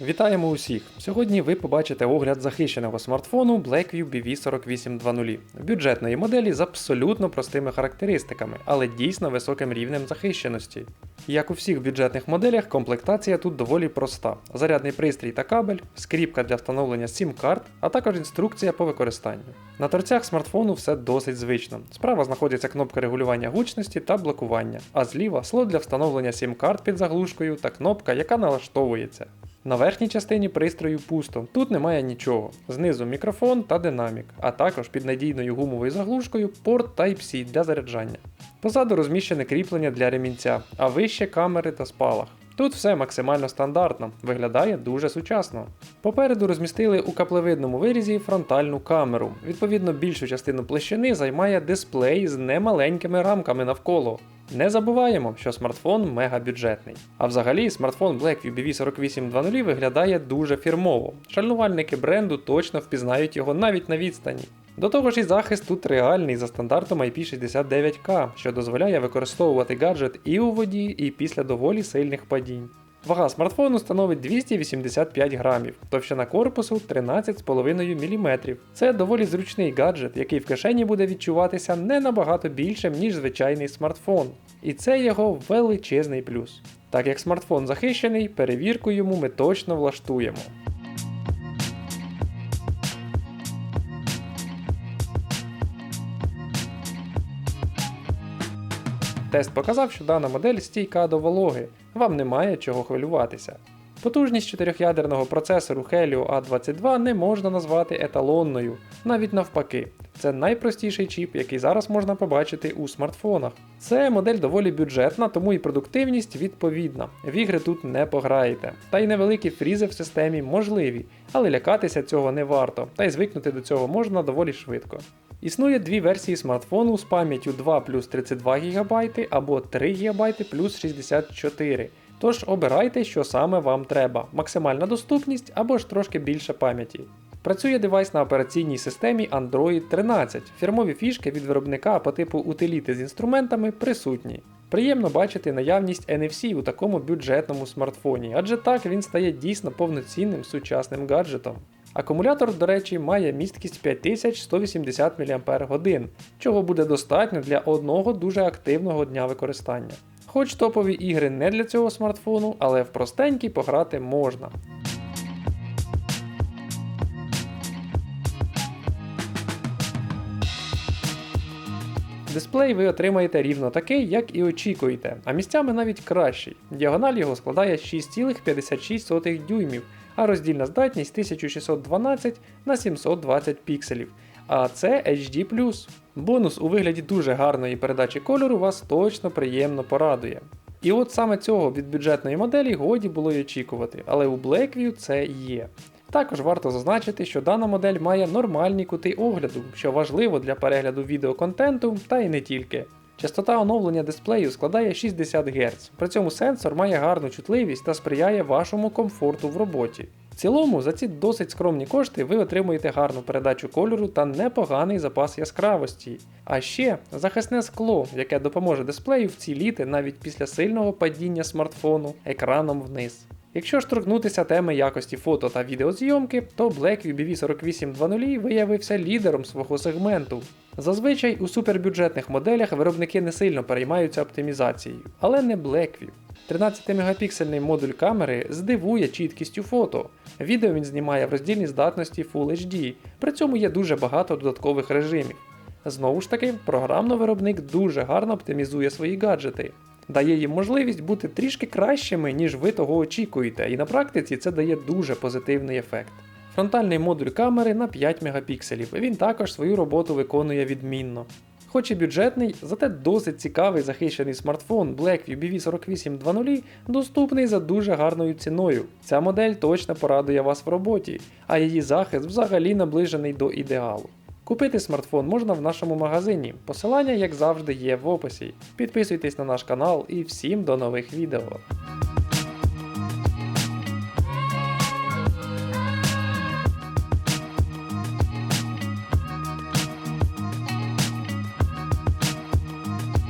Вітаємо усіх! Сьогодні ви побачите огляд захищеного смартфону Blackview BV4820, бюджетної моделі з абсолютно простими характеристиками, але дійсно високим рівнем захищеності. Як у всіх бюджетних моделях, комплектація тут доволі проста: зарядний пристрій та кабель, скріпка для встановлення SIM-карт, а також інструкція по використанню. На торцях смартфону все досить звично. Справа знаходиться кнопка регулювання гучності та блокування, а зліва слот для встановлення SIM-карт під заглушкою та кнопка, яка налаштовується. На верхній частині пристрою пусто, тут немає нічого. Знизу мікрофон та динамік, а також під надійною гумовою заглушкою порт Type-C для заряджання. Позаду розміщене кріплення для ремінця, а вище камери та спалах. Тут все максимально стандартно, виглядає дуже сучасно. Попереду розмістили у каплевидному вирізі фронтальну камеру. Відповідно, більшу частину площини займає дисплей з немаленькими рамками навколо. Не забуваємо, що смартфон мегабюджетний. А взагалі, смартфон Blackview BV4820 виглядає дуже фірмово. Шальнувальники бренду точно впізнають його навіть на відстані. До того ж і захист тут реальний за стандартом IP69K, що дозволяє використовувати гаджет і у воді, і після доволі сильних падінь. Вага смартфону становить 285 грамів, товщина корпусу 13,5 мм. Це доволі зручний гаджет, який в кишені буде відчуватися не набагато більшим, ніж звичайний смартфон. І це його величезний плюс. Так як смартфон захищений, перевірку йому ми точно влаштуємо. Тест показав, що дана модель стійка до вологи, вам немає чого хвилюватися. Потужність чотирьохядерного процесору Helio A22 не можна назвати еталонною, навіть навпаки. Це найпростіший чіп, який зараз можна побачити у смартфонах. Це модель доволі бюджетна, тому і продуктивність відповідна. В ігри тут не пограєте. Та й невеликі фрізи в системі можливі, але лякатися цього не варто, та й звикнути до цього можна доволі швидко. Існує дві версії смартфону з пам'яттю 2 плюс 32 ГБ або 3 ГБ плюс 64 Тож обирайте, що саме вам треба: максимальна доступність або ж трошки більше пам'яті. Працює девайс на операційній системі Android 13. Фірмові фішки від виробника по типу утиліти з інструментами присутні. Приємно бачити наявність NFC у такому бюджетному смартфоні, адже так він стає дійсно повноцінним сучасним гаджетом. Акумулятор, до речі, має місткість 5180 мАч, чого буде достатньо для одного дуже активного дня використання. Хоч топові ігри не для цього смартфону, але в простенький пограти можна. Дисплей ви отримаєте рівно такий, як і очікуєте, а місцями навіть кращий. Діагональ його складає 6,56 дюймів, а роздільна здатність 1612 на 720 пікселів. А це HD. Бонус у вигляді дуже гарної передачі кольору вас точно приємно порадує. І от саме цього від бюджетної моделі годі було й очікувати, але у Blackview це є. Також варто зазначити, що дана модель має нормальні кути огляду, що важливо для перегляду відеоконтенту та й не тільки. Частота оновлення дисплею складає 60 Гц, при цьому сенсор має гарну чутливість та сприяє вашому комфорту в роботі. В цілому, за ці досить скромні кошти ви отримуєте гарну передачу кольору та непоганий запас яскравості. А ще захисне скло, яке допоможе дисплею вціліти навіть після сильного падіння смартфону екраном вниз. Якщо ж торкнутися теми якості фото та відеозйомки, то Blackview BV4820 виявився лідером свого сегменту. Зазвичай у супербюджетних моделях виробники не сильно переймаються оптимізацією, але не Blackview. 13-мегапіксельний модуль камери здивує чіткістю фото. Відео він знімає в роздільній здатності Full HD, при цьому є дуже багато додаткових режимів. Знову ж таки, програмно виробник дуже гарно оптимізує свої гаджети дає їм можливість бути трішки кращими, ніж ви того очікуєте, і на практиці це дає дуже позитивний ефект. Фронтальний модуль камери на 5 мегапікселів, він також свою роботу виконує відмінно. Хоч і бюджетний, зате досить цікавий захищений смартфон Blackview BV4820 доступний за дуже гарною ціною. Ця модель точно порадує вас в роботі, а її захист взагалі наближений до ідеалу. Купити смартфон можна в нашому магазині. Посилання, як завжди, є в описі. Підписуйтесь на наш канал і всім до нових відео.